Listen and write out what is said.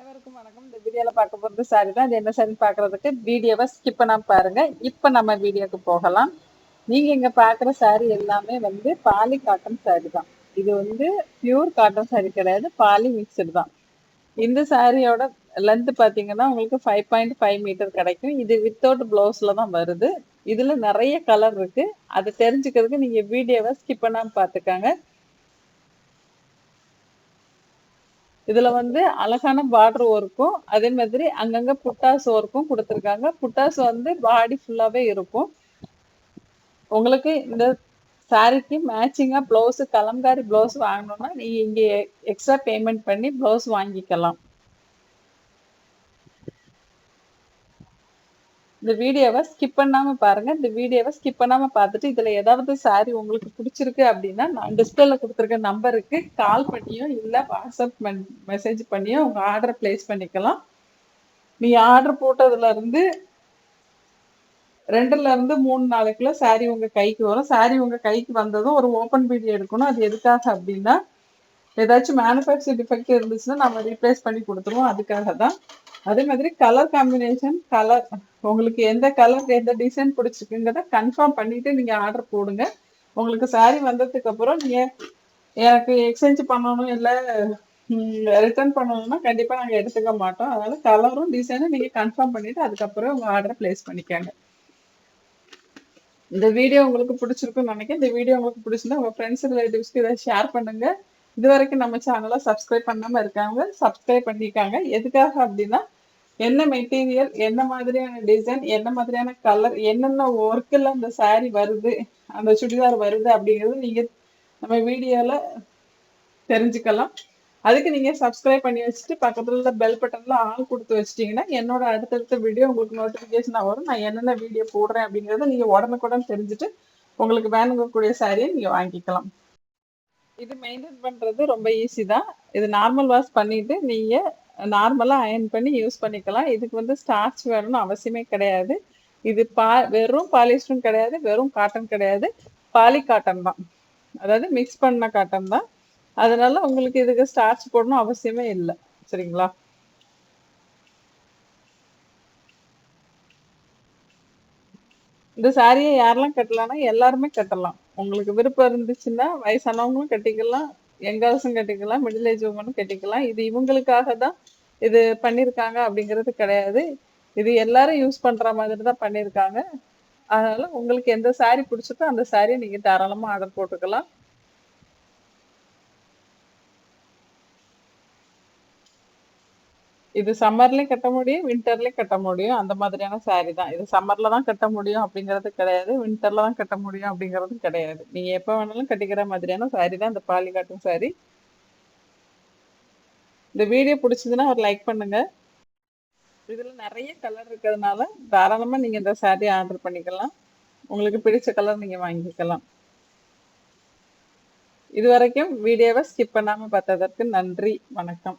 அனைவருக்கும் வணக்கம். இந்த வீடியோல பார்க்க போறது சாரி தான். அது என்ன சாரி பார்க்கறதுக்கு வீடியோவை ஸ்கிப் பண்ணாம பாருங்க. இப்போ நம்ம வீடியோக்கு போகலாம். நீங்க இங்க பார்க்குற சாரி எல்லாமே வந்து பாலி காட்டன் சாரி தான். இது வந்து பியூர் காட்டன் சாரி கிடையாது. பாலி மிக்சடு தான். இந்த சாரியோட லென்த் பார்த்தீங்கன்னா உங்களுக்கு ஃபைவ் பாயிண்ட் ஃபைவ் மீட்டர் கிடைக்கும். இது வித்தவுட் ப்ளவுஸில் தான் வருது. இதில் நிறைய கலர் இருக்கு. அதை தெரிஞ்சுக்கிறதுக்கு நீங்கள் வீடியோவை ஸ்கிப் பண்ணாமல் பார்த்துக்காங்க. இதுல வந்து அழகான பார்டர் ஒர்க்கும் அதே மாதிரி அங்கங்க புட்டாஸ் ஒர்க்கும் கொடுத்துருக்காங்க. புட்டாஸ் வந்து பாடி ஃபுல்லாவே இருக்கும். உங்களுக்கு இந்த சாரிக்கு மேட்சிங்காக ப்ளவுஸு கலம்காரி ப்ளவுஸ் வாங்கணும்னா நீங்கள் இங்கே எக்ஸ்ட்ரா பேமெண்ட் பண்ணி ப்ளவுஸ் வாங்கிக்கலாம். இந்த வீடியோவை ஸ்கிப் பண்ணாம பாருங்க. இந்த வீடியோவை ஸ்கிப் பண்ணாம பார்த்துட்டு இதுல ஏதாவது சாரி உங்களுக்கு பிடிச்சிருக்கு அப்படின்னா நான் டிஸ்பிளேல கொடுத்துருக்க நம்பருக்கு கால் பண்ணியோ இல்ல வாட்ஸ்அப் மெசேஜ் பண்ணியோ உங்க ஆர்டர் பிளேஸ் பண்ணிக்கலாம். நீ ஆர்டர் போட்டதுல இருந்து ரெண்டுல இருந்து மூணு நாளைக்குள்ள சாரி உங்க கைக்கு வரும். சாரி உங்க கைக்கு வந்ததும் ஒரு ஓப்பன் வீடியோ எடுக்கணும். அது எதுக்காக அப்படின்னா ஏதாச்சும் மேனுஃபேக்சர் டிஃபெக்ட் இருந்துச்சுன்னா நம்ம ரீப்ளேஸ் பண்ணி கொடுத்துருவோம். அதுக்காக தான் அதே மாதிரி கலர் காம்பினேஷன் கலர் உங்களுக்கு எந்த கலர் எந்த டிசைன் பிடிச்சிருக்குங்கிறத கன்ஃபார்ம் பண்ணிட்டு நீங்க ஆர்டர் போடுங்க. உங்களுக்கு சாரி வந்ததுக்கு அப்புறம் நீங்க எனக்கு எக்ஸ்சேஞ்ச் பண்ணணும் இல்லை ரிட்டர்ன் பண்ணணும்னா கண்டிப்பா நாங்க எடுத்துக்க மாட்டோம். அதனால கலரும் டிசைனும் நீங்க கன்ஃபார்ம் பண்ணிட்டு அதுக்கப்புறம் உங்க ஆர்டரை பிளேஸ் பண்ணிக்கோங்க. இந்த வீடியோ உங்களுக்கு பிடிச்சிருக்குன்னு நினைக்கிறேன். இந்த வீடியோ உங்களுக்கு பிடிச்சிருந்தா உங்க ஃப்ரெண்ட்ஸ் ரிலேட்டிவ்ஸ்க்கு இதை ஷேர் பண்ணுங்க. இது வரைக்கும் நம்ம சேனலை சப்ஸ்கிரைப் பண்ணாம இருக்காங்க சப்ஸ்கிரைப் பண்ணிக்காங்க எதுக்காக அப்படின்னா என்ன மெட்டீரியல் என்ன மாதிரியான டிசைன் என்ன மாதிரியான கலர் என்னென்ன ஒர்க்கில் அந்த saree வருது அந்த சுடிதார் வருது அப்படிங்கிறது நீங்க நம்ம வீடியோவில் தெரிஞ்சுக்கலாம். அதுக்கு நீங்க சப்ஸ்கிரைப் பண்ணி வச்சுட்டு பக்கத்துல உள்ள பெல் பட்டனில் ஆள் கொடுத்து வச்சிட்டீங்கன்னா என்னோட அடுத்தடுத்த வீடியோ உங்களுக்கு நோட்டிஃபிகேஷனாக வரும். நான் என்னென்ன வீடியோ போடுறேன் அப்படிங்கறத நீங்க உடனுக்குடன் தெரிஞ்சுட்டு உங்களுக்கு வேணுங்கக்கூடிய சாரியை நீங்க வாங்கிக்கலாம். இது மெயின்டைன் பண்ணுறது ரொம்ப ஈஸி தான். இது நார்மல் வாஷ் பண்ணிட்டு நீங்கள் நார்மலாக அயன் பண்ணி யூஸ் பண்ணிக்கலாம். இதுக்கு வந்து ஸ்டார்ச் வேணும்னு அவசியமே கிடையாது. இது பா வெறும் பாலிஸ்டரும் கிடையாது வெறும் காட்டன் கிடையாது. பாலி காட்டன் தான். அதாவது மிக்ஸ் பண்ண காட்டன் தான். அதனால உங்களுக்கு இதுக்கு ஸ்டார்ச் போடணும் அவசியமே இல்லை. சரிங்களா? இந்த சாரியை யாரெல்லாம் கட்டலாம்னா எல்லாருமே கட்டலாம். உங்களுக்கு விருப்பம் இருந்துச்சுன்னா வயசானவங்களும் கட்டிக்கலாம் யங்கர்ஸும் கட்டிக்கலாம் மிடில் ஏஜ் உமனும் கட்டிக்கலாம். இது இவங்களுக்காக தான் இது பண்ணியிருக்காங்க அப்படிங்கிறது கிடையாது. இது எல்லாரும் யூஸ் பண்ணுற மாதிரி தான் பண்ணியிருக்காங்க அதனால உங்களுக்கு எந்த சாரி பிடிச்சிருக்கோ அந்த சாரியை நீங்கள் தாராளமாக ஆர்டர் போட்டுக்கலாம். இது சம்மர்லயும் கட்ட முடியும் வின்டர்லயும் கட்ட முடியும். அந்த மாதிரியான saree தான். இது சம்மர்ல தான் கட்ட முடியும் அப்படிங்கிறது கிடையாது. வின்டர்ல தான் கட்ட முடியும் அப்படிங்கிறது கிடையாது. நீங்க எப்ப வேணாலும் கட்டிக்கிற மாதிரியான saree தான் இந்த பாலி காட்டும் saree. இந்த வீடியோ பிடிச்சதுன்னா ஒரு லைக் பண்ணுங்க. இதுல நிறைய கலர் இருக்கிறதுனால தாராளமா நீங்க இந்த saree ஆர்டர் பண்ணிக்கலாம். உங்களுக்கு பிடிச்ச கலர் நீங்க வாங்கிக்கலாம். இது வரைக்கும் வீடியோவை ஸ்கிப் பண்ணாம பார்த்ததற்கு நன்றி. வணக்கம்.